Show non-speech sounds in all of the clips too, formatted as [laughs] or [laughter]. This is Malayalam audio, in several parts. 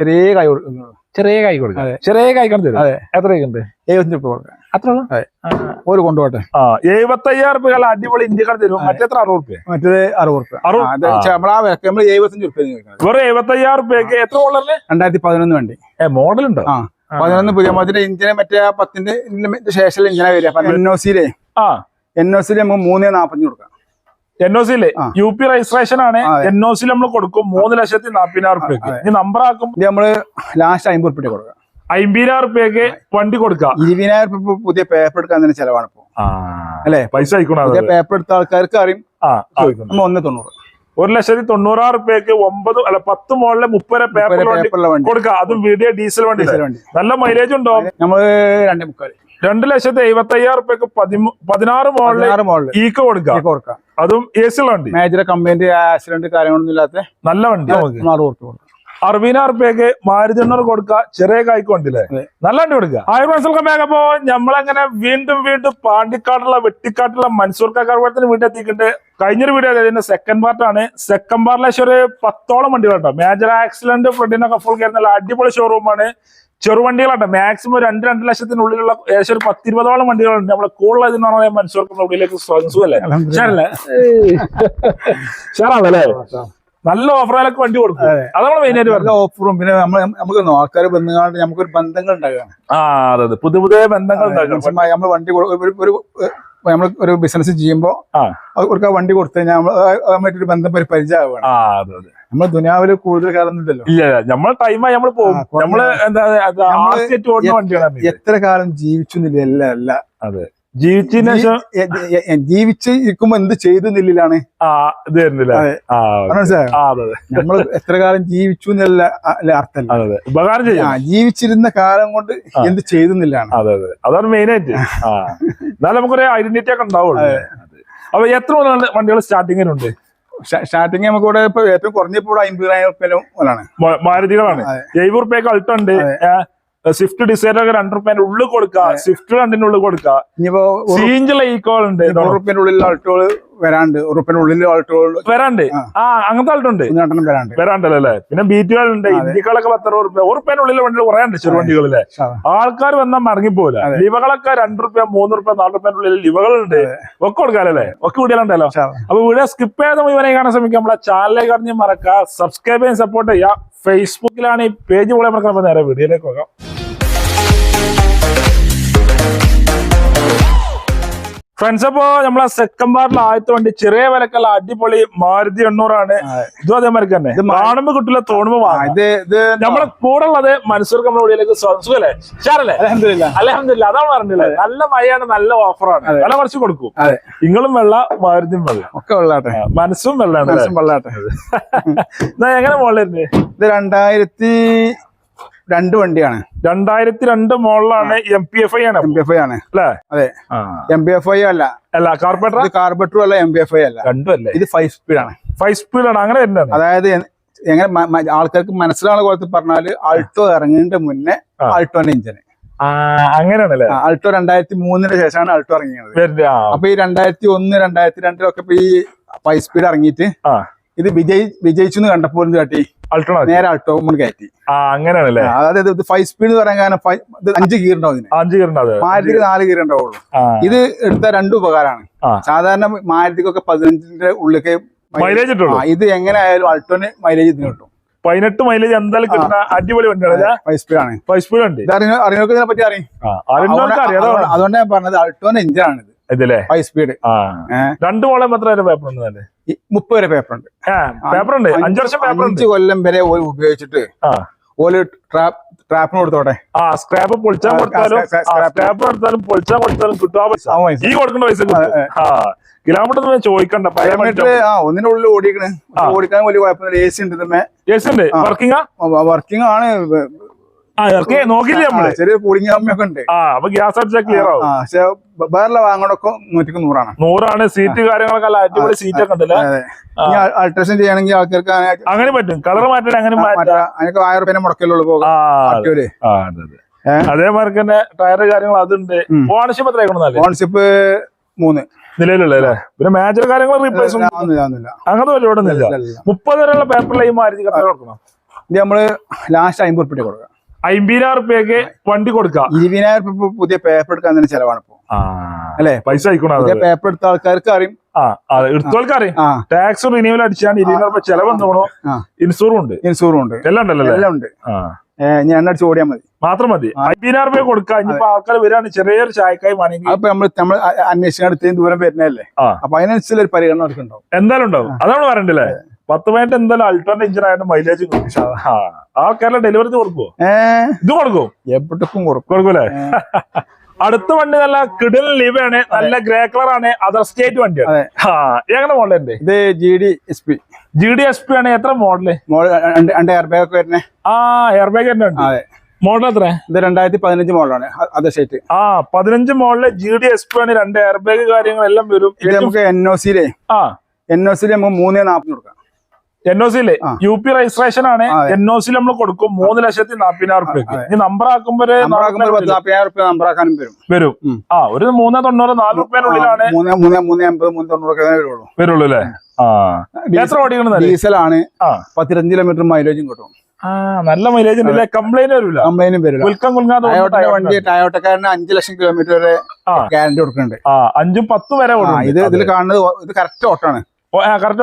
ചെറിയ കൈ കൊടുക്കുന്നത് ചെറിയ കൈ കൊടുക്കാം അതെ. ചെറിയ കൈ കണ്ടു അതെ. എത്ര ഉണ്ട് എഴുപത്തഞ്ച് രൂപ കൊടുക്കാം അത്ര അതെ. ഒരു കൊണ്ടുപോട്ടെ ആ എഴുപത്തയ്യായിരം റുപ്യ അടിപൊളി ഇന്ത്യക്കാർ തരും. മറ്റേത്ര അറുപത് രൂപ മറ്റേത് അറുപത്? ആ. നമ്മളാ നമ്മൾ എഴുപത്തഞ്ച് ചോദിക്കുന്നത് വെറും എഴുപത്തയ്യായിരം രൂപയ്ക്ക് എത്ര മോഡലല്ലേ രണ്ടായിരത്തി പതിനൊന്ന് വണ്ടി. ഏ മോഡൽ ഉണ്ടോ ആ. പതിനൊന്ന് പുതിയ മോഡലിന്റെ ഇന്ത്യനെ മറ്റേ പത്തിന്റെ ശേഷം ഇങ്ങനെ വരിക. എൻ ഒ സിയിലെ ആ. എൻ ഒ സിയിൽ നമുക്ക് മൂന്ന് നാൽപ്പത്തഞ്ച് കൊടുക്കാം. എൻ ഒ സിയിലെ. യു പി രജിസ്ട്രേഷൻ ആണ്. എൻ ഒ സിയിൽ നമ്മൾ കൊടുക്കും. മൂന്ന് ലക്ഷത്തി നാപ്പതിനായിരം റുപ്യക്ക്. ഇനി നമ്പർ ആക്കും. നമ്മൾ ലാസ്റ്റ് അമ്പത് റുപ്യ കൊടുക്കാം അമ്പതിനായിരം റുപ്യക്ക് വണ്ടി കൊടുക്കാം ഇരുപതിനായിരം റുപ്യ പുതിയ പേപ്പർ എടുക്കാൻ തന്നെ ചെലവാണ് ഇപ്പൊ. അല്ലേ? പൈസ പുതിയ പേപ്പർ എടുത്ത ആൾക്കാർക്ക് അറിയും. ആ ചോദിക്കുന്നു. നമ്മൾ ഒന്ന് തൊണ്ണൂറ്. ഒരു ലക്ഷത്തി തൊണ്ണൂറായിരം റുപ്യക്ക് ഒമ്പത് അല്ല പത്ത് മോളിലെ മുപ്പത് പേപ്പർ കൊടുക്കാം അതും വീഡിയോ ഡീസൽ വണ്ടി ഡീസൽ വണ്ടി. നല്ല മൈലേജ് ഉണ്ടോ? നമ്മൾ രണ്ടേ മുക്കാൽ. രണ്ട് ലക്ഷത്തി എഴുപത്തി അയ്യായിരം റുപ്യക്ക് പതിനാറ് മോഡൽ ഈക്ക് കൊടുക്കാം. കൊടുക്കാം. അതും എ സി ഉള്ള വണ്ടി. മേജർ കമ്പനി ആക്സിഡന്റ് കാര്യങ്ങളൊന്നും ഇല്ലാത്ത നല്ല വണ്ടി. കൊടുക്കാം. അറുപതിനായിരം റുപ്യക്ക് മാരുതി എണ്ണൂറ് കൊടുക്കുക ചെറിയ കായ്ക്ക് വണ്ടിയില്ലേ. നല്ല വണ്ടി കൊടുക്കുക ആയിരം മനസ്സിലൊക്കെ മേഘപ്പോ നമ്മളങ്ങനെ വീണ്ടും വീണ്ടും പാണ്ടിക്കാട്ടുള്ള വെട്ടിക്കാട്ടുള്ള മൻസൂർ വീട്ടിൽ എത്തിയിട്ടുണ്ട്. കഴിഞ്ഞൊരു വീഡിയോ അതിന്റെ സെക്കൻഡ് പാർട്ടാണ് സെക്കൻഡ് പാർട്ടിലെ ഒരു പത്തോളം വണ്ടികളുണ്ടോ. മേജർ ആക്സിഡന്റ് ഫ്രണ്ടിനൊക്കെ ഫുൾ കയറുന്ന അടിപൊളി ഷോറൂമാണ് ചെറുവണ്ടികളുണ്ട് മാക്സിമം രണ്ട് രണ്ട് ലക്ഷത്തിനുള്ളിലുള്ള ഏകദേശം ഒരു പത്തിരുപതോളം വണ്ടികളുണ്ട്. നമ്മളെ കൂടുതൽ എന്ന് പറഞ്ഞാൽ മൻസൂർക്ക് ഉള്ളിലേക്ക് അല്ലേ അൽഹംദുലില്ലാ. ഷാറാണല്ലേ നല്ല ഓഫറുകളൊക്കെ വണ്ടി കൊടുക്കും. അതെ. അതാണ് മെയിൻ ആയിട്ട് പറഞ്ഞത്. ഓഫറും പിന്നെ നമ്മൾ നമുക്ക് ആൾക്കാർ ബന്ധങ്ങളുണ്ട് നമുക്കൊരു ബന്ധങ്ങൾ ഉണ്ടാകാം ആ അതെ അതെ. പുതിയ പുതിയ ബന്ധങ്ങൾ ഉണ്ടാകും നമ്മൾ വണ്ടി ഒരു നമ്മൾ ഒരു ബിസിനസ് ചെയ്യുമ്പോൾ. അവർക്ക് ആ വണ്ടി കൊടുത്തു കഴിഞ്ഞാൽ മറ്റൊരു ബന്ധം ഒരു പരിചയമാണ് നമ്മൾ ദുനിയാവിൽ കൂടുതൽ കാലൊന്നുമില്ലല്ലോ ഇല്ല ഇല്ല, നമ്മളെ ടൈമായി നമ്മൾ പോകും. നമ്മൾ എന്താ എത്ര കാലം ജീവിച്ചു എന്നില്ല അല്ല അല്ല അതെ. ജീവിച്ചതിന് ശേഷം ജീവിച്ച് ഇരിക്കുമ്പോ എന്ത് ചെയ്തു അതെ. നമ്മൾ എത്ര കാലം ജീവിച്ചു എന്നല്ല അർത്ഥം ഉപകാരം ചെയ്യും. ജീവിച്ചിരുന്ന കാലം കൊണ്ട് എന്ത് ചെയ്തു അതെ അതെ. അതാണ് മെയിൻ ആയിട്ട് എന്നാലും നമുക്കൊരു ഐഡന്റിറ്റി ഒക്കെ ഉണ്ടാവുള്ളൂ. അപ്പൊ എത്ര വണ്ടികൾ സ്റ്റാർട്ടിങ്ങിനുണ്ട്? സ്റ്റാർട്ടിങ് നമുക്ക് ഇവിടെ ഇപ്പൊ ഏറ്റവും കുറഞ്ഞപ്പോ ഇവിടെ അമ്പതിനായിരം റുപ്യ മുതലാണ് മാരുതികളാണ്. എഴുപത് റുപ്യൊക്കെ അൾട്ടോ ഉണ്ട്. സ്വിഫ്റ്റ് ഡിസൈനർ രണ്ട് റുപ്യന്റെ ഉള്ളിൽ കൊടുക്കുക സ്വിഫ്റ്റ് രണ്ടിന്റെ ഉള്ളിൽ കൊടുക്കുക ഇനിയിപ്പോ ഈക്കോൾ ഉണ്ട് ഉള്ളിൽ വരാണ്ട് ഉള്ളിൽ വരാണ്ട്. ആ. അങ്ങനത്തെ ആൾട്ടുണ്ട് വരാണ്ട്. വരാണ്ടല്ലോ? പിന്നെ ബീറ്റുകളുണ്ട് ഇന്ത്യകളൊക്കെ പത്ത് അറുപത് റുപ്യ. ഉറുപ്പ്യന്റെ ഉള്ളിൽ വണ്ടി കുറേ ഉണ്ട് ചെറുവണ്ടികളിലെ. ആൾക്കാർ വന്നാൽ മടങ്ങിപ്പോല. ലിവകളൊക്കെ രണ്ട് റുപ്യ മൂന്ന് റുപ്യ നാല് റുപ്യന്റെ ഉള്ളിൽ ലിവകളുണ്ട്. ഒക്കെ കൊടുക്കാലല്ലേ? ഒക്കെ സാധാ. അപ്പൊ വീഡിയോ സ്കിപ്പ് ചെയ്ത് മുഴുവനെ കാണാൻ ശ്രമിക്കാം. നമ്മളെ ചാനലിലേക്ക് അറിഞ്ഞ് മറക്കുക സബ്സ്ക്രൈബ് ചെയ്യാൻ സപ്പോർട്ട് ചെയ്യുക ഫേസ്ബുക്കിലാണ് ഈ പേജ് പോലെ മറക്കാൻ നേരെ വീഡിയോയിലേക്ക് പോകാം. ഫ്രണ്ട്സ് അപ്പോ നമ്മളെ സെക്കൻഡ് പാർട്ടിൽ ആദ്യത്തെ വണ്ടി ചെറിയ വിലക്കുള്ള അടിപൊളി മാരുതി എണ്ണൂറാണ്. ഇതും അതേമാതിരി തന്നെ. കാണുമ്പോ കിട്ടില്ല തോണുമ്പോ ഇത് ഇത് നമ്മളെ കൂടെ ഉള്ളത് മനസ്സൂർക്ക് നമ്മുടെ വീടിലേക്ക് സുഖല്ലേ? ഷാറല്ലേ അലഹമില്ല അതാണ് പറഞ്ഞില്ലേ നല്ല മഴയാണ് നല്ല ഓഫറാണ്. വില കുറച്ച് കൊടുക്കും. നിങ്ങളും വെള്ള മാരുതിയും വെള്ള. ഒക്കെ വെള്ളാട്ടെ. മനസ്സും വെള്ളാണ് അല്ലേ? മനസ്സും വെള്ളാട്ടെ [laughs] എങ്ങനെ മോളിലുണ്ട് ഇത് രണ്ടായിരത്തി രണ്ട് വണ്ടിയാണ്. രണ്ടായിരത്തി രണ്ട് മോളിലാണ് എം പി എഫ് ഐ ആണ്. എം പി എഫ് ഐ ആണ്. അല്ലേ? അതെ. എം പി എഫ് ഐ അല്ല. അല്ല കാർപ്പറേറ്റർ ഇത് കാർബറ്ററും അല്ല എം പി എഫ് ഐ അല്ല. രണ്ടും അല്ല? ഇത് ഫൈവ് സ്പീഡ് ആണ്. ഫൈവ് സ്പീഡാണ് അങ്ങനെ തന്നെയാണ് അതായത് എങ്ങനെ ആൾക്കാർക്ക് മനസ്സിലാവുന്ന പോലത്തെ പറഞ്ഞാൽ ആൾട്ടോ ഇറങ്ങുന്നതിന്റെ മുന്നേ. ആൾട്ടോന്റെ എഞ്ചിന് ആ അങ്ങനെയാണല്ലേ? ആൾട്ടോ രണ്ടായിരത്തി മൂന്നിന് ശേഷമാണ് ആൾട്ടോ ഇറങ്ങിയത്. അപ്പൊ ഈ രണ്ടായിരത്തി ഒന്ന് രണ്ടായിരത്തി രണ്ടിലൊക്കെ ഇപ്പൊ ഈ ഫൈവ് സ്പീഡ് ഇറങ്ങിയിട്ട് ഇത് വിജയി വിജയിച്ചു എന്ന് കണ്ടപ്പോൾ എന്ത് കാട്ടി? അൾട്ടോ നേരെ അൾട്ടോ മുൻ കയറ്റി. അങ്ങനെയാണല്ലേ? അതായത് ഇത് ഫൈവ് സ്പീഡ് എന്ന് പറയാൻ കാരണം അഞ്ച് ഗിയർ ഉണ്ടാവും ഇതിന്. അഞ്ച് ഗിയർ ഉണ്ടാവും മാരുതിക്ക് നാല് ഗിയർ ഉണ്ടാവുള്ളൂ ഇത് എടുത്ത രണ്ട് ഉപകാരമാണ്. സാധാരണ മാരുതിക്കൊക്കെ പതിനഞ്ചിന്റെ ഉള്ളിലേക്ക് മൈലേജ് ഇത് എങ്ങനെ ആയാലും ആൾട്ടോന് മൈലേജ് ഇതിന് കിട്ടും. പതിനെട്ട് മൈലേജ് എന്തായാലും കിട്ടുന്ന അടിപൊളി വണ്ടിയാണ്. ഫൈവ് സ്പീഡ് ഉണ്ട് ഇതിനെ പറ്റി അറിയും? അതുകൊണ്ടാണ് ഞാൻ പറഞ്ഞത് അൾട്ടോന്റെ എഞ്ചിനാണ് ഇത് ഫൈവ് സ്പീഡ് രണ്ടു മോളെ മാത്രമേ പേപ്പർ ഉണ്ട് മുപ്പത് വരെ പേപ്പർ ഉണ്ട്. പേപ്പർ ഉണ്ട്. അഞ്ചു വർഷം പേപ്പർ അഞ്ച് കൊല്ലം വരെ ഉപയോഗിച്ചിട്ട് ഓൽ ട്രാപ്പ് ട്രാപ്പിന് കൊടുത്തോട്ടെ? ആ സ്ക്രാപ്പ് പൊളിച്ചാൽ കൊടുത്താലും സ്ക്രാ- സ്ക്രാപ്പ്. എടുത്താലും പൊളിച്ചാൽ കൊടുത്താലും കിട്ടും ആ പൈസ. ഈ കൊടുക്കേണ്ട പൈസ കിലോമീറ്റർ ഒന്നും ചോദിക്കണ്ട ആ ഒന്നിന്റെ ഉള്ളിൽ ഓടിക്കണ് ഓടിക്കാൻ വലിയ കുഴപ്പമില്ല എ സി ഉണ്ട്. എ സി ഉണ്ട്. വർക്കിംഗ് വർക്കിംഗ് ആണ്. നോക്കില്ലേ നമ്മൾ? ചെറിയ കൂളിംഗ് കമ്മിയൊക്കെ ഉണ്ട്. ആ അപ്പൊ ഗ്യാസ് അടിച്ചാൽ ക്ലിയർ ആവും. പക്ഷെ വേറെ വാങ്ങണൊക്കെ നൂറ്റിക്ക് നൂറാണ്. നൂറാണ് സീറ്റ് കാര്യങ്ങളൊക്കെ അല്ല അടിപൊളി സീറ്റ് ഒക്കെ ഉണ്ടല്ലേ? അൾട്രേഷൻ ചെയ്യണമെങ്കിൽ ആൾക്കാർക്ക് അങ്ങനെ പറ്റും. കളർ മാറ്റാൻ അങ്ങനെ അതിനൊക്കെ ആയിരം റുപ്യ മുടക്കലുള്ളൂ പോകും? അതേമാതിരി തന്നെ ടയർ കാര്യങ്ങൾ അതുണ്ട്. ഓണർഷിപ്പ് എത്ര ഓണർഷിപ്പ് മൂന്ന്. നിലവിലുള്ള പിന്നെ മേജർ കാര്യങ്ങൾ റീപ്ലേസ് അങ്ങനത്തെ പരിപാടി ഒന്നുമില്ല. മുപ്പത് വരെയുള്ള പേപ്പറിലായി മാരുതി കട്ട കൊടുക്കണം? ഇത് നമ്മൾ ലാസ്റ്റ് അമ്പത് ഉറുപ്പിക കൊടുക്കുക. അമ്പതിനായിരം റുപ്യക്ക് വണ്ടി കൊടുക്കാം. ഇരുപതിനായിരം റുപ്യ പുതിയ പേപ്പർ എടുക്കാൻ തന്നെ ചെലവാണ് ഇപ്പൊ. അല്ലെ? പൈസ പുതിയ പേപ്പർ എടുത്ത ആൾക്കാർക്ക് അറിയും എടുത്തോൾക്കറിയാം ടാക്സ് റിന്യൂവൽ അടിച്ചാണ് ഇരുപതിനായിരം റുപ്യ ചെലവ് എന്തോ. ഇൻഷൂറും ഉണ്ട്. ഇൻഷൂറും ഉണ്ട്. എല്ലാം ഉണ്ടല്ലോ എല്ലാം ഉണ്ട്. ഞാൻ അടിച്ച് ഓടിയാൽ മതി. മാത്രം മതി. അമ്പതിനായിരം റുപ്യ കൊടുക്കാം. ഇനിയിപ്പോ ആൾക്കാർ വരാണ് ചെറിയൊരു ചായക്കായി വേണമെങ്കിൽ അപ്പൊ നമ്മൾ നമ്മൾ അന്വേഷിക്കാൻ ഇത്രയും ദൂരം വരുന്നതല്ലേ. അപ്പൊ അതിനനുസരിച്ചുള്ള ഒരു പരിഗണന അവർക്കുണ്ടാവും എന്തായാലും ഉണ്ടാവും. അതാണ് പറയണ്ടല്ലേ? പത്ത് പതിനെട്ട് എന്തായാലും അൾട്ടോന്റെ എഞ്ചിൻ ആയാലും മൈലേജ് ആൾക്കാരുടെ ഡെലിവറി കൊടുക്കുവോ? ഇത് കൊടുക്കും? എപ്പോഴും കൊടുക്കും. കൊടുക്കൂലേ? [laughs] അടുത്ത വണ്ടി നല്ല കിടിൽ ലിവാണ് നല്ല ഗ്രേ കളർ ആണ് അതർ സ്റ്റേറ്റ് വണ്ടിയാണ്. അതെ. എങ്ങനെ മോഡലുണ്ട് ഇത് G D S P G D S P ആണ് എത്ര മോഡൽ മോഡൽ രണ്ട് എയർ ബാഗ് ഒക്കെ വരുന്നത് ആ എയർ ബാഗ് തന്നെ ഉണ്ട്. അതെ. മോഡൽ എത്ര? ഇത് രണ്ടായിരത്തി പതിനഞ്ച് മോഡലാണ് അതർ സ്റ്റേറ്റ് ആ പതിനഞ്ച് model G D S P ആണ് രണ്ട് എയർ ബാഗ് കാര്യങ്ങളെല്ലാം വരും. നമുക്ക് എൻ ഒ സിയിലെ ആ. എൻ ഒ സിയിലെ നമുക്ക് മൂന്നേ നാൽപ്പത് കൊടുക്കാം. എൻ ഒ സി ആ. യു പി രജിസ്ട്രേഷൻ ആണ്. എൻ ഒ സി നമ്മൾ കൊടുക്കും മൂന്ന് ലക്ഷത്തി നാപ്പതിനായിരം റുപ്യക്ക്. ഈ നമ്പർ ആക്കുമ്പോ നാപ്പതിനായിരം റുപ്യ നമ്പർ ആക്കാനും വരും. വരും ആ ഒരു മൂന്ന് തൊണ്ണൂറ് നാല് റുപ്യനുള്ളിലാണ് തന്നെ വരുള്ളൂ. അല്ലേ? ആ. എത്ര ഓടിക്കണം ഡീസലാണ് പത്തിരഞ്ച് കിലോമീറ്റർ മൈലേജും കിട്ടും. നല്ല മൈലേജ് ഉണ്ട് കംപ്ലൈന്റ് വരില്ല. കംപ്ലൈന്റും വരില്ല വണ്ടി ടയോട്ടക്കാരന് അഞ്ച് ലക്ഷം കിലോമീറ്റർ വരെ. ഗ്യാരണ്ടി കൊടുക്കുന്നുണ്ട്. അഞ്ചും പത്തും വരെ. ഇത് ഇതിൽ കാണുന്നത് ഇത് കറക്റ്റ് ഓട്ടാണ്. കറക്റ്റ്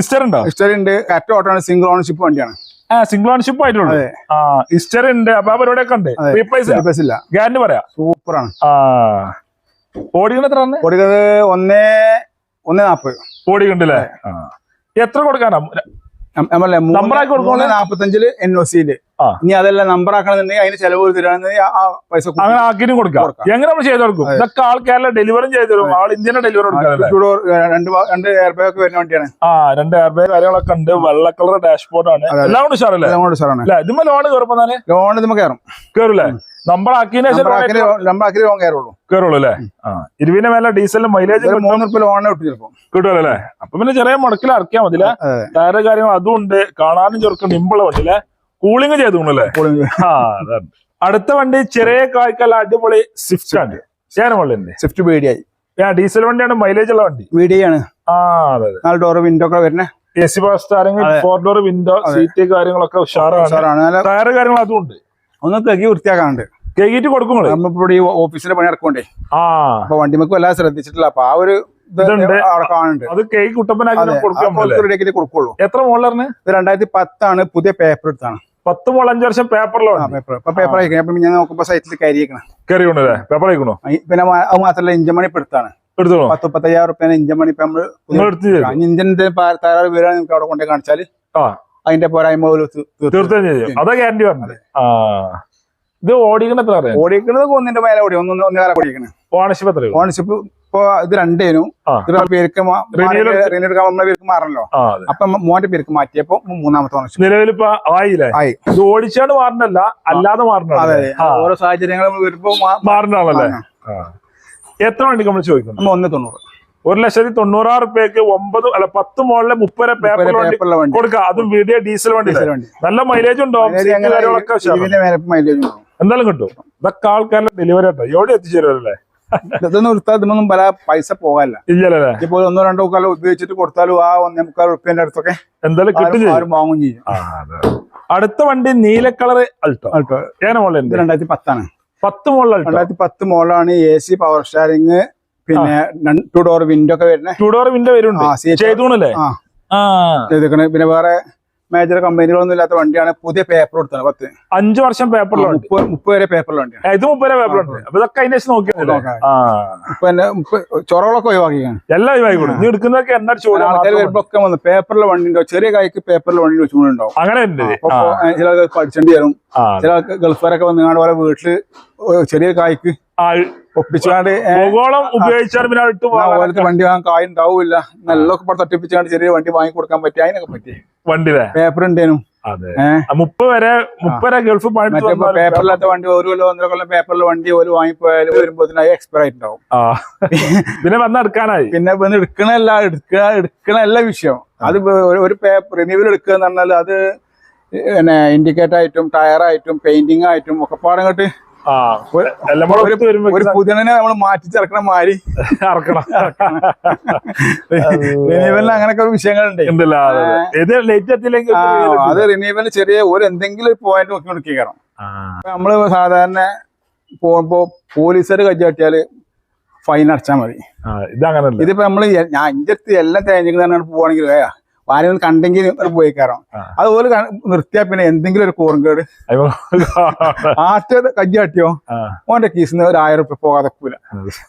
ഇസ്റ്റർ ഉണ്ടോ? ഉണ്ട്. ഒറ്റ ഓട്ടോ ആണ് സിംഗിൾ ഓണർഷിപ്പ് വണ്ടിയാണ്. ആ സിംഗിൾ ഓണർഷിപ്പ് ആയിട്ടുള്ളൂ. ആ ഇസ്റ്റർ ഉണ്ട്. അപ്പൊ ആ പരിപാടിയൊക്കെ ഉണ്ട്. അതെ. റീപ്ലേസ് ഇല്ല? ഗ്യാരണ്ടി പറയാ? സൂപ്പറാണ് ഓടിക്കണ എത്ര ആണ്? ഓടിക്കുന്നത് ഒന്നേ ഒന്നേ നാപ്പത്. ഓടിക്കണ്ടല്ലേ എത്ര കൊടുക്കാനാ? കൊടുക്കുമോ? മൂന്ന് നാപ്പത്തഞ്ചിൽ എൻ ഒ സിയിൽ ഇനി അതല്ല നമ്പർ ആക്കണമെന്നുണ്ടെങ്കിൽ അതിന് ചെലവ് തരാണെന്നുണ്ടെങ്കിൽ ആ- പൈസ. അങ്ങനെ ആക്കിനും കൊടുക്കാം. എങ്ങനെ നമ്മൾ ചെയ്ത് കൊടുക്കും. ഇതൊക്കെ ആൾക്കാരെ ഡെലിവറും ചെയ്ത് തരും. ആൾ ഇന്ത്യനെ ഡെലിവറി രണ്ട് രണ്ട് എയർ ബാഗ് ഒക്കെ വരുന്ന വണ്ടിയാണ്. ആ രണ്ട് എയർ ബാഗ് കാര്യങ്ങളൊക്കെ ഉണ്ട്. വെള്ള കളർ ഡാഷ്ബോർഡ് ആണ്. എല്ലാം കൊണ്ട് ഉഷാറല്ലേ? അതുകൊണ്ട് സാറാണ് അല്ല? ഇതുമ്മ ലോൺ കയറുമ്പോന്നെ ലോൺ ഇത് കയറും. കയറൂലേ നമ്പർ ആക്കിയതിനു ശേഷം കയറുള്ളൂ. കയറുള്ളൂ അല്ലേ? ആ ഇരുവിന്റെ മേലെ ഡീസലും മൈലേജ് മൂന്ന് കിട്ടും. ചിലപ്പോ. കിട്ടുമല്ലോ അല്ലേ അപ്പൊ പിന്നെ ചെറിയ മുടക്കിൽ ഇറക്കിയാൽ മതില്ലേ അതെ. ടയറ് കാര്യങ്ങൾ അതും ഉണ്ട്. കാണാനും ചെറുക്കും നിമ്പിള വണ്ടിയില്ലേ കൂളിംഗ് ചെയ്തു കൂളിംഗ് ആ അതാണ്. അടുത്ത വണ്ടി ചെറിയ കായ്ക്കല്ല അടിപൊളി സ്വിഫ്റ്റ് ആണ്. വണ്ടിന്റെ സ്വിഫ്റ്റ് ബീഡിയായി ഡീസൽ വണ്ടിയാണ് മൈലേജ് ഉള്ള വണ്ടി. ബീഡിയാണ് ആ അതെ നാല് ഡോർ വിൻഡോ ഒക്കെ വരുന്നത് A C bus four door window seat കാര്യങ്ങളൊക്കെ ഉഷാറാണ്. ടയർ കാര്യങ്ങൾ അതും ഉണ്ട്. ഒന്ന് കഴുകി വൃത്തിയാക്കാണ്ട് കഴുകിയിട്ട് കൊടുക്കുമ്പോൾ നമ്മളിപ്പോ ഈ ഓഫീസിന്റെ പണി ഇറക്കണ്ടേ ആ. അപ്പൊ വണ്ടിമക്ക് വല്ലാതെ ശ്രദ്ധിച്ചിട്ടില്ല. അപ്പൊ ആ ഒരു അത് കേക്ക് കുട്ടപ്പനാക്കി കൊടുക്കുള്ളൂ. എത്ര മോളറിന് ഇത് രണ്ടായിരത്തി പത്താണ്. പുതിയ പേപ്പർ എടുത്താണ്. പത്ത് മോൾ അഞ്ചു വർഷം പേപ്പറിലോ പേപ്പർ ഇപ്പൊ പേപ്പർ അയക്കണം. അപ്പൊ ഞാൻ നോക്കുമ്പോ സൈറ്റിൽ കയറി കൊണ്ടല്ലേ പേപ്പർ അയക്കണോ? പിന്നെ അത് മാത്രല്ല ഇഞ്ചൻ മണി ഇപ്പൊ എടുത്താണ്. എടുത്തോളൂ. പത്ത് മുപ്പത്തയ്യായിരം റുപ്യാണ് ഇഞ്ചൻ മണി ഇപ്പൊ നമ്മൾ ഇഞ്ചിന്റെ താരാറ് വീഴാൻ നിങ്ങൾക്ക് അവിടെ കൊണ്ടേ കാണിച്ചാൽ ആ. അതിന്റെ പോരായ്മ തീർത്തും ചെയ്യും. അതാ ഗ്യാരണ്ടി പറഞ്ഞത്. ആ. ഇത് ഓടിക്കണ എത്ര അറിയാം? ഓടിക്കുന്നത് ഒന്നിന്റെ മേലെ ഓടി ഒന്ന് ഒന്നേ ഓടിക്കണേ. ഓണർഷിപ്പ് എത്ര ഓണർഷിപ്പ് ഇപ്പൊ ഇത് രണ്ടേനും പേർക്ക് എടുക്കാൻ നമ്മളെ പേർക്ക് മാറണല്ലോ. അപ്പൊ മോന്റെ പേർക്ക് മാറ്റിയപ്പോ മൂന്നാമത്തെ ഓണർഷിപ്പ് നിലവിലിപ്പോ ആയില്ലേ? ആയി. ഇത് ഓടിച്ചാണ് മാറണല്ല അല്ലാതെ മാറണ അതെ ഓരോ സാഹചര്യങ്ങളും വരുമ്പോ മാറണല്ലേ. എത്ര വണ്ടിക്ക് നമ്മൾ ചോദിക്കുന്നു? ഒന്ന് തൊണ്ണൂറ്. ഒരു ലക്ഷത്തി തൊണ്ണൂറായിരം റുപ്യക്ക് ഒമ്പത് അല്ല പത്ത് മോളിലെ മുപ്പത് പേപ്പർ വണ്ടി കൊടുക്കുക അതും വീഡിയോ ഡീസൽ വണ്ടി നല്ല മൈലേജ് ഉണ്ടോ? കാര്യങ്ങളൊക്കെ എന്തായാലും കിട്ടും. ഇതൊക്കെ ആൾക്കാരുടെ ഡെലിവറി ആട്ടോ. എവിടെ എത്തിച്ചേരുമല്ലേ ഇതൊന്നും എടുത്താൽ പല പൈസ പോകാല്ല ഇല്ലല്ലേ? ഇപ്പോൾ ഒന്നോ രണ്ടോ കാലം ഉപയോഗിച്ചിട്ട് കൊടുത്താലും ആ ഒന്നേ മുക്കാൽ റുപ്യന്റെ അടുത്തൊക്കെ എന്തായാലും കിട്ടും ആരും വാങ്ങും ചെയ്യും. അടുത്ത വണ്ടി നീല കളർ അൾട്ടോ. അൾട്ടോ. മോളുണ്ട് രണ്ടായിരത്തി പത്താണ്. പത്ത് മോളിൽ അൾട്ടോ. രണ്ടായിരത്തി പത്ത് മോളാണ് എ സി പവർ സ്റ്റാരിങ് പിന്നെ ടു ഡോർ വിൻഡോ ഒക്കെ വരുന്നത് ടു ഡോർ വിൻഡോ വരുന്നുണ്ട്. ചെയ്തോണല്ലേ പിന്നെ വേറെ മേജർ കമ്പനികളൊന്നും ഇല്ലാത്ത വണ്ടിയാണ് പുതിയ പേപ്പർ കൊടുത്തത്. പത്ത്. അഞ്ചു വർഷം പേപ്പറിലുണ്ട് മുപ്പത് വരെ പേപ്പറിലുണ്ട് ഇത് മുപ്പത് പേപ്പറുണ്ട് അപ്പൊ ഇതൊക്കെ അതിന്റെ ശേഷം നോക്കിയല്ലേ നോക്കാം. ആ. ഇപ്പൊ എന്നെ മുപ്പത് ചൊറകളൊക്കെ ഒഴിവാക്കിയാണ് എല്ലാം ഒഴിവാക്കി നീ എടുക്കുന്നതൊക്കെ എന്നാ. ഒക്കെ വന്ന് പേപ്പറിലെ വണ്ടി ഉണ്ടോ ചെറിയ കായ്ക്ക് പേപ്പറിലെ വണ്ടി വെച്ചുകൊണ്ടുണ്ടാവും. അങ്ങനെ ചില പഠിച്ചേണ്ടി വരും. ചില ഗൾഫുകാരൊക്കെ വന്ന് കാണുന്ന പോലെ വീട്ടിൽ ചെറിയ കായ്ക്ക് ഭൂഗോളം ഉപയോഗിച്ചാൽ പിന്നെ ഇട്ട് വണ്ടി വാങ്ങാൻ കായ് ഉണ്ടാവില്ല. നല്ല ഇവിടെ തട്ടിപ്പിച്ചാണ്ട് ചെറിയ വണ്ടി വാങ്ങി കൊടുക്കാൻ പറ്റി അതിനൊക്കെ പറ്റി വണ്ടിയിലെ പേപ്പർ ഉണ്ടേനും. മുപ്പത് വരെ മുപ്പത് ഗൾഫ് പേപ്പറില്ലാത്ത വണ്ടി ഒരു കൊല്ലം ഒന്നര കൊല്ലം പേപ്പറിൽ വണ്ടി ഒരു വാങ്ങിപ്പോയാലും വരുമ്പോ എക്സ്പയർ ആയിട്ടുണ്ടാവും. പിന്നെ വന്ന് എടുക്കാനായി. പിന്നെ വന്ന് എടുക്കണല്ല എടുക്കുക എടുക്കണല്ല വിഷയം. അത് ഒരു- പേപ്പർ റിന്യൂവൽ എടുക്കുക എന്ന് പറഞ്ഞാൽ അത് പിന്നെ ഇൻഡിക്കേറ്റർ ആയിട്ടും ടയർ ആയിട്ടും പെയിന്റിംഗ് ആയിട്ടും ഒക്കെ പാടങ്ങോട്ട് ഒരു പുതിയനെ നമ്മൾ മാറ്റി ചേർക്കണ മാതിരി. ഇറക്കണം [laughs] റിന്യൂവലിന് അങ്ങനൊക്കെ വിഷയങ്ങളുണ്ട്. അതെ, റിനീവലിന് ചെറിയ ഒരു എന്തെങ്കിലും ഒരു പോയിന്റ് നോക്കി കൊടുക്കണം നമ്മൾ സാധാരണ പോകുമ്പോ പോലീസുകാർ കജ്ജാട്ടിയാൽ ഫൈൻ അടച്ചാൽ മതി. ഇതിപ്പോ നമ്മൾ ഞാൻ അടുത്ത് എല്ലാം തേഞ്ഞിട്ട് പോവാണെങ്കിൽ ആരെങ്കിലും കണ്ടെങ്കിൽ ഉപയോഗിക്കാറോ. അതുപോലെ ക- നിർത്തിയാ പിന്നെ എന്തെങ്കിലും ഒരു കോറുംകേട്. ആറ്റത് കയ്യാട്ടിയോ ആ, ഓന്റെ കീസിന് ഒരു ആയിരം റുപ്യ പോകാതെ പോല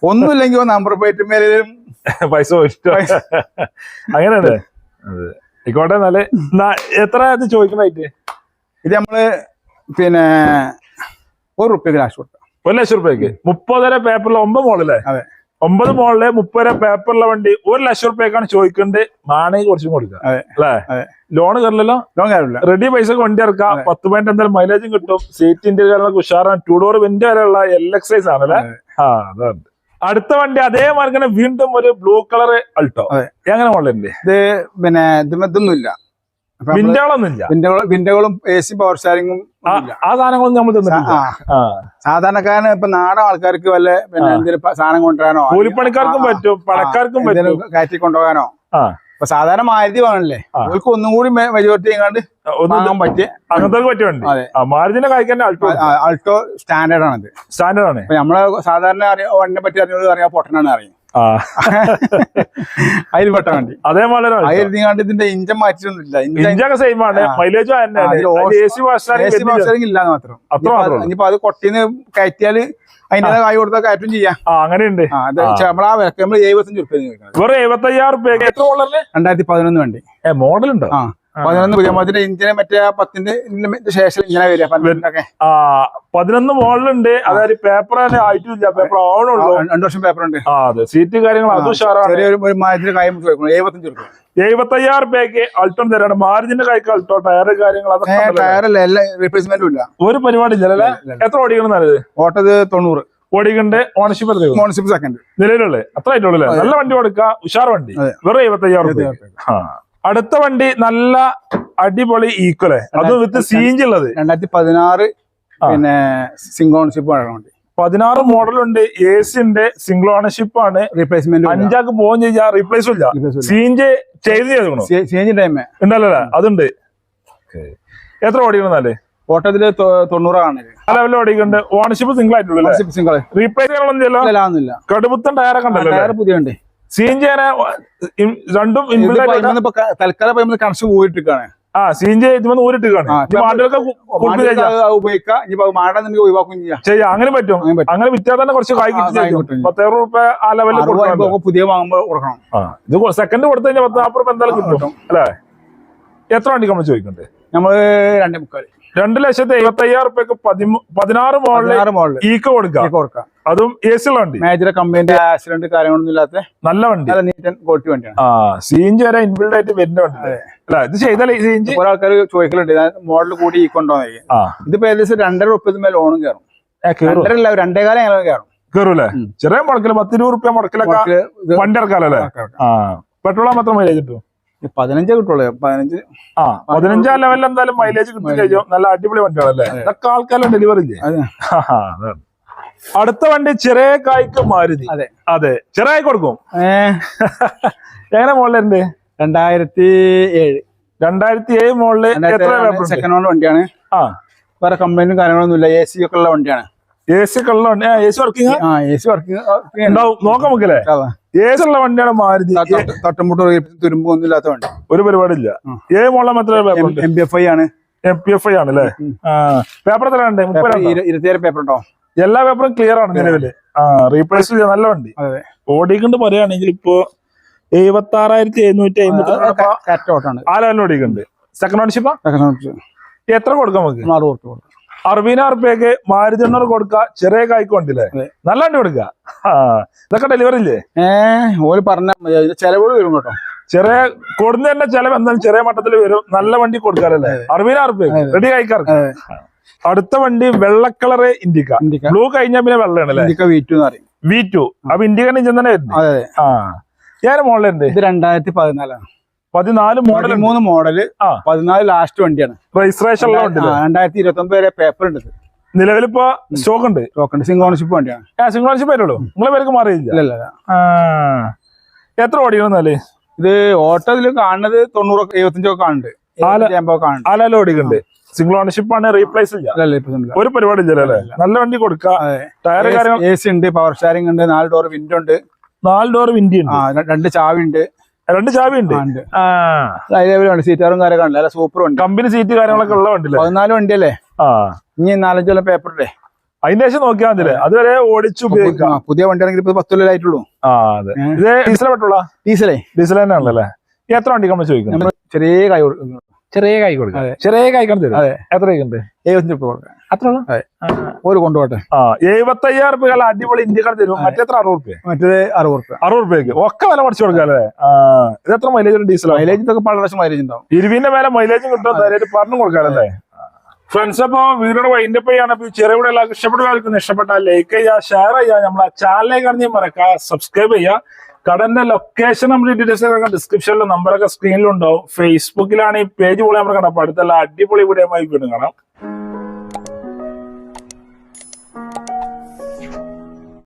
ഒന്നുമില്ലെങ്കിൽ നമ്പർ പ്ലേറ്റ് മേലും പൈസ അങ്ങനെയാണ് ആയിക്കോട്ടെ എന്നാ എത്ര ഇത് ചോദിക്കണായിട്ട് ഇത് നമ്മൾ പിന്നെ ഒരു റുപ്യക്ക് കാശ് കൊടുക്കാം ഒരു ലക്ഷം റുപ്യക്ക് മുപ്പതര പേപ്പറിൽ ഒമ്പത് മോളല്ലേ അതെ. ഒമ്പത് മോളിൽ മുപ്പതര പേപ്പറിലെ വണ്ടി ഒരു ലക്ഷം റുപ്യക്കാണ് ചോദിക്കേണ്ടത് നാണയം കുറച്ചും കൊടുക്കുക അല്ലേ? ലോൺ കയറില്ലല്ലോ? ലോൺ കയറില്ല. റെഡി പൈസ വണ്ടി ഇറക്കാം. പത്ത് പോയിന്റ് എന്തായാലും മൈലേജും കിട്ടും. സീറ്റിന്റെ കാര്യങ്ങളൊക്കെ ഉഷാറാണ്. ടു ഡോർ വിൻഡോ വരെയുള്ള എൽ എക്സൈസ് ആണല്ലേ അല്ലേ? ആ അതാണ് അടുത്ത വണ്ടി അതേ തന്നെ വീണ്ടും ഒരു ബ്ലൂ കളർ അൾട്ടോ എങ്ങനെ മോളുണ്ട് ഇത് പിന്നെ ഇതൊന്നും ഇതൊന്നുമില്ല. വിൻഡോകളും എ സി പവർ സ്റ്റാരിങ്ങും ആ സാധനങ്ങളൊന്നും നമ്മൾ സാധാരണക്കാരന് ഇപ്പൊ നാടൻ ആൾക്കാർക്ക് വല്ല പിന്നെ ആ. എന്തെങ്കിലും സാധനം കൊണ്ടുവരാനോ? കൂലിപ്പണിക്കാർക്കും പറ്റും പണക്കാർക്കും പറ്റും. കയറ്റി കൊണ്ടുപോകാനോ? ഇപ്പൊ സാധാരണ മാരുതി വേണല്ലേ. അവർക്ക് ഒന്നും കൂടി മെജോറിറ്റി ചെയ്യാണ്ട് ഒന്നും പറ്റിയ അങ്ങനത്തെ മാരുതിന്റെ കായ്ക്കാൻ അൾട്ടോ അൾട്ടോ സ്റ്റാൻഡേർഡ് ആണ് സ്റ്റാൻഡേർഡ് ആണ്. നമ്മളെ സാധാരണ വണ്ടിനെ പറ്റി അറിഞ്ഞത് അറിയാം പൊട്ടനാണ് അറിയും. അതിൽ പെട്ട വണ്ടി അതേപോലെ ഇതിന്റെ ഇഞ്ചൻ ഇഞ്ചൊക്കെ സെയിം ആണ്. മൈലേജും മാത്രം. അത്ര അത് ഇനിയിപ്പോ അത് കൊട്ടിന്ന് കയറ്റിയാൽ അതിന്റെ കായ് കൊടുത്താൽ കയറ്റും ചെയ്യാം. അങ്ങനെയുണ്ട്. ആ അത് ആ. നമ്മളാ വിലക്ക് നമ്മൾ എഴുപത്തഞ്ച് റുപ്യ ചോദിക്കുന്നത് വെറും എഴുപത്തയ്യായിരം റുപ്യ എത്ര മോഡലല്ലേ രണ്ടായിരത്തി പതിനൊന്ന് വണ്ടി. ഉണ്ടോ? ആ. പതിനൊന്ന് പുതിയ മതിന്റെ ഇഞ്ചിനെ മറ്റേ ആ പത്തിന്റെ ശേഷം ഇങ്ങനെ വരിക പന്ത്രണ്ടൊക്കെ ആ പതിനൊന്ന് മോഡലുണ്ട് അതായത് പേപ്പർ തന്നെ ആയിട്ടില്ല. പേപ്പർ ഓണുള്ളൂ രണ്ടു വർഷം പേപ്പർ ഉണ്ട്. ആ അതെ. സീറ്റ് കാര്യങ്ങൾ അതും ഉഷാറാണ്. ഒരു മാതിരി കായം ചോദിക്കണം. എഴുപത്തഞ്ച് കൊടുക്കും എഴുപത്തയ്യായിരം രൂപയ്ക്ക് അൾട്ടോൺ തരാണ്. മാരുതിന്റെ കൈക്ക് അൾട്ടോ ടയർ കാര്യങ്ങൾ അതൊക്കെ. ടയറല്ല എല്ലാ റീപ്ലേസ്മെന്റും ഇല്ല. ഒരു പരിപാടി ഇല്ലല്ലേ എത്ര ഓടിക്കണം നല്ലത് ഓട്ടത് തൊണ്ണൂറ്. ഓടിക്കണ്ട്. ഓണർഷിപ്പ് ഓണർഷിപ്പ് സെക്കൻഡ് നിലവിലുള്ളത്. അത്ര ആയിട്ടുള്ളൂ നല്ല വണ്ടി കൊടുക്കുക ഉഷാർ വണ്ടി. വെറും എഴുപത്തയ്യായിരം റുപ്യ ആ. അടുത്ത വണ്ടി നല്ല അടിപൊളി ഈക്വലേ അത് വിത്ത് സീഞ്ച് ഉള്ളത്. രണ്ടായിരത്തി പതിനാറ് പിന്നെ സിംഗിൾ ഓണർഷിപ്പ് വണ്ടി. പതിനാറ് മോഡലുണ്ട് എ സി ഉണ്ട് സിംഗിൾ ഓണർഷിപ്പ് ആണ്. റീപ്ലേസ്മെന്റ് അഞ്ചാക്ക് പോകും ചെയ്യാ റീപ്ലേസും ഇല്ല. സീഞ്ച് ചെയ്ത് ചെയ്തോ ടൈമേ ഉണ്ടല്ലോ അതുണ്ട്. എത്ര ഓടിക്കണമെന്നാൽ ഓട്ടത്തിൽ തൊണ്ണൂറാണ്. ലെവലിൽ ഓടിക്കുന്നുണ്ട് ഓണർഷിപ്പ് സിംഗിൾ ആയിട്ടുള്ളൂ റീപ്ലേസ് ചെയ്യണമെന്നില്ല കടുപ്പത്തൻ ടയറൊക്കെ ഉണ്ടല്ലോ ടയർ പുതിയ ഉണ്ട് സീഞ്ച് രണ്ടും inbuilt ആയിട്ട് തൽക്കാലം കണക്ഷൻ പോയിട്ടിരിക്കാണ് ആ സീൻ ചെയ്യുമ്പോൾ ഊരിട്ടിരിക്കുകയാണ്. ഉപയോഗിക്കാം. ചെയ്യാം. അങ്ങനെ പറ്റും. അങ്ങനെ. അങ്ങനെ വിറ്റാൽ തന്നെ കുറച്ച് കായ് കിട്ടി രൂപ ആ ലെവലിൽ പുതിയ വാങ്ങുമ്പോൾ കൊടുക്കണം. ഇത് സെക്കൻഡ് കൊടുത്തു കഴിഞ്ഞാൽ പത്ത് നാൽപ്പത് രൂപ എന്തായാലും കിട്ടും. അല്ലേ? എത്ര വണ്ടിക്ക് നമ്മൾ ചോദിക്കണ്ടേ? നമ്മൾ രണ്ടേ മുക്കാൽ. രണ്ട് ലക്ഷത്തി എഴുപത്തി അയ്യായിരം റുപ്യക്ക് പതിനാറ് മോഡൽ ഈക്ക് കൊടുക്കാം. കൊടുക്കാം. അതും എ സി വണ്ടി. മേജർ കമ്പനിന്റെ ആക്സിഡന്റ് കാര്യങ്ങളൊന്നും ഇല്ലാത്ത നല്ല വണ്ടി. നല്ല നീറ്റ് ആൻഡ് ക്വാളിറ്റി വണ്ടിയാണ്. ആ സീഞ്ച് വരെ ഇൻബിൽഡ് ആയിട്ട് വരുന്ന വണ്ടി. അല്ല ഇത് ചെയ്താലേ സീഞ്ച് കുറെ ആൾക്കാർ ചോദിക്കലുണ്ട് മോഡൽ കൂടി ഈ കൊണ്ടുപോയി ആ. ഇതിപ്പോ ഏകദേശം രണ്ടര റുപ്യത്തിന് മേലെ ലോണും കയറും. രണ്ടേ കാലം ഞങ്ങൾ കയറും. കയറൂലേ. ചെറിയ മുടക്കിൽ പത്തിരുപത് റുപ്യ മുടക്കിലൊക്കെ മുടക്കിൽ വണ്ടി ഇറക്കാലോ അല്ലേ? പെട്രോളാ ആ. മാത്രം മൈലേജ് കിട്ടും പതിനഞ്ചേ കിട്ടുള്ളൂ. പതിനഞ്ച് ആ പതിനഞ്ചാം ലെവലിൽ എന്തായാലും മൈലേജ് കിട്ടി കഴിഞ്ഞു. നല്ല അടിപൊളി വണ്ടിയാണല്ലേ ഇതൊക്കെ ആൾക്കാരും ഡെലിവറി ചെയ്യും അടുത്ത വണ്ടി ചെറിയ കായ്ക്ക് മാരുതി. അതെ. അതെ. ചെറിയ കൊടുക്കും. എങ്ങനെ മോളിലുണ്ട് രണ്ടായിരത്തി ഏഴ്. രണ്ടായിരത്തി ഏഴ് മോളിൽ സെക്കൻഡ് ഹാൻഡ് വണ്ടിയാണ്. ആ. വേറെ കംപ്ലൈന്റും കാര്യങ്ങളൊന്നും ഇല്ല എ സി ഒക്കെ ഉള്ള വണ്ടിയാണ്. എ സി കള്ളുണ്ട് എ സി വർക്കിംഗ് ആ എ സി വർക്കിംഗ് ഉണ്ടാവും. നോക്കാം നമുക്കല്ലേ എ സി ഉള്ള വണ്ടിയാണ് മാരുതി. തട്ടുമുട്ട് തുരുമ്പ് ഒന്നും ഇല്ലാത്ത വണ്ടി. ഒരു പരിപാടിയില്ല. ഏ മോളം എത്ര എം പി എഫ് ഐ ആണ്. എം പി എഫ് ഐ ആണ് അല്ലേ? പേപ്പർ എത്ര ഉണ്ട്? ഇരുപത്തിയേഴ് പേപ്പർ ഉണ്ടോ? എല്ലാ പേപ്പറും ക്ലിയർ ആണ് നിലവിൽ. ആ റീപ്ലേസ് ചെയ്യാൻ നല്ല വണ്ടി. ഓടിക്കൊണ്ട് പറയുകയാണെങ്കിൽ ഇപ്പോ എഴുപത്തി ആറായിരത്തി എഴുന്നൂറ്റി അമ്പത്തി ആ ലെവലിൽ ഓടിക്കുന്നുണ്ട്. സെക്കൻഡ് ഓണർഷിപ്പ് എത്ര കൊടുക്കാം നമുക്ക്? നാല് കൊടുത്തു അറുപതിനായിരം റുപ്യക്ക് മാരുതി എണ്ണൂർ കൊടുക്ക ചെറിയ കായ്ക്ക് കൊണ്ടില്ലേ? അതെ. നല്ല വണ്ടി കൊടുക്ക. ഇതൊക്കെ ഡെലിവറി ഇല്ലേ? ഏ ഓര് പറഞ്ഞാൽ മതി. അതിന്റെ ചെലവുകൾ വരും കേട്ടോ. ചെറിയ കൊടുന്ന തന്നെ ചെലവ് എന്തായാലും ചെറിയ മട്ടത്തിൽ വരും. നല്ല വണ്ടി കൊടുക്കാറല്ലേ? അറുപതിനായിരം റുപ്യ റെഡി കായ്ക്കാർക്ക് അതെ. അടുത്ത വണ്ടി വെള്ള കളറ് ഇൻഡിക്ക ബ്ലൂ കഴിഞ്ഞാൽ പിന്നെ പറയും. വി ടു അപ്പൊ ഇൻഡിക്കൻ ഇഞ്ചൻ തന്നെ വരുന്നത് ആ. ഞാൻ മോളിലുണ്ട് ഇത് രണ്ടായിരത്തി പതിനാലാണ്. പതിനാല് മോഡൽ മൂന്ന് മോഡൽ. പതിനാല് ലാസ്റ്റ് വണ്ടിയാണ്. രജിസ്ട്രേഷൻ രണ്ടായിരത്തി ഇരുപത്തി ഒമ്പത് വരെ പേപ്പർ ഉണ്ട്. നിലവിലിപ്പോ സ്റ്റോക്ക് ഉണ്ട്? സ്റ്റോക്ക് ഉണ്ട്. സിംഗ് ഓണർഷിപ്പ് വണ്ടിയാണ്. സിംഗിളാൻഷിപ്പ് വരുള്ളൂ. നിങ്ങളെ പേർക്ക് മാറിയില്ല. എത്ര ഓടിക്കണമെന്നല്ലേ ഇത് ഓട്ടോ ഇതിൽ കാണുന്നത് തൊണ്ണൂറൊക്കെ എഴുപത്തഞ്ചൊക്കെ കാണുന്നുണ്ട്. ആല- എഴുപത്തഞ്ചാകുമ്പോ കാണുന്നുണ്ട്. ഓടിക്കുന്നുണ്ട്. സിംഗിൾ ഓണർഷിപ്പ് ആണ് റീപ്ലേസ് ഇല്ല. ഒരു പരിപാടി ഇല്ല അല്ലേ? നല്ല വണ്ടി കൊടുക്കാം. ടയർ കാര്യങ്ങൾ എ സി ഉണ്ട് പവർ സ്റ്റാരിംഗ് ഉണ്ട് നാല് ഡോർ വിൻഡോ ഉണ്ട്. നാല് ഡോർ വിൻഡി ഉണ്ട്. രണ്ട് ചാവി ഉണ്ട്. രണ്ട് ചാവി ഉണ്ട്. ഉണ്ട്. സീറ്റാറും കാര്യമൊക്കെ ഉണ്ട് അല്ല സൂപ്പർ ഉണ്ട്. കമ്പനി സീറ്റ് കാര്യങ്ങളൊക്കെ ഉള്ള വണ്ടില്ലേ പതിനാല് വണ്ടിയല്ലേ? ആ. ഇനി നാലഞ്ച് കൊല്ലം പേപ്പർ ഇല്ലേ? അതിന്റെ ശേഷം നോക്കിയാൽ മതില്ലേ അതുവരെ ഓടിച്ചു ഉപയോഗിക്കാം. പുതിയ വണ്ടി ആണെങ്കിൽ ഇപ്പൊ പത്ത് കൊല്ലമായിട്ടുള്ളൂ ആ അതെ. ഇത് പെട്ടുള്ള ഡീസലേ? ഡീസൽ തന്നെയാണല്ലേ? എത്ര വണ്ടി നമ്മൾ ചോദിക്കുന്നത് ചെറിയ കൈ കൊടുക്കുന്നു. ചെറിയ കൈ കൊടുക്കാം ചെറിയ ചെറിയ കൈക്കാൻ തരും. അതെ. എത്ര കൈക്കുണ്ട് എഴുപത്തഞ്ച് രൂപ കൊടുക്കാം അത്ര. ഒരു കൊണ്ടുപോട്ടെ. ആ എഴുപത്തി അയ്യായിരം റുപ്യ അടിപൊളി ഇന്ത്യക്കാർ തരും. മറ്റെത്ര അറുപത് രൂപ മറ്റേത് അറുപത് രൂപ അറുപത് റുപ്യക്ക് ഒക്കെ വില പഠിച്ചു കൊടുക്കാം അല്ലേ? ഇത് എത്ര മൈലേജ് ഡീസൽ മൈലേജ് ഇതൊക്കെ പല ലക്ഷം മൈലേജ് ഉണ്ടാവും. ഇരുവിന്റെ മേലെ മൈലേജും കിട്ടും പറഞ്ഞു കൊടുക്കാറല്ലേ ഫ്രണ്ട്സ് അപ്പൊ വീടിന്റെ വൈൻഡ് അപ്പ് വീട് എല്ലാവർക്കും ഇഷ്ടപ്പെട്ട ഇഷ്ടപ്പെട്ടാൽ ലൈക്ക് ചെയ്യുക ഷെയർ ചെയ്യുക. നമ്മളെ ചാനലിലേക്ക് അറിഞ്ഞ് മറക്കുക സബ്സ്ക്രൈബ് ചെയ്യുക. കടന്റെ ലൊക്കേഷൻ നമ്മൾ ഡീറ്റെയിൽസ് ഡിസ്ക്രിപ്ഷനിലും നമ്പറൊക്കെ സ്ക്രീനിലുണ്ടാവും ഫേസ്ബുക്കിലാണ് ഈ പേജ് പോലെ നമ്മൾ കാണാം അപ്പൊ അടുത്തുള്ള അടിപൊളി വീഡിയോ വീണ്ടും കാണാം.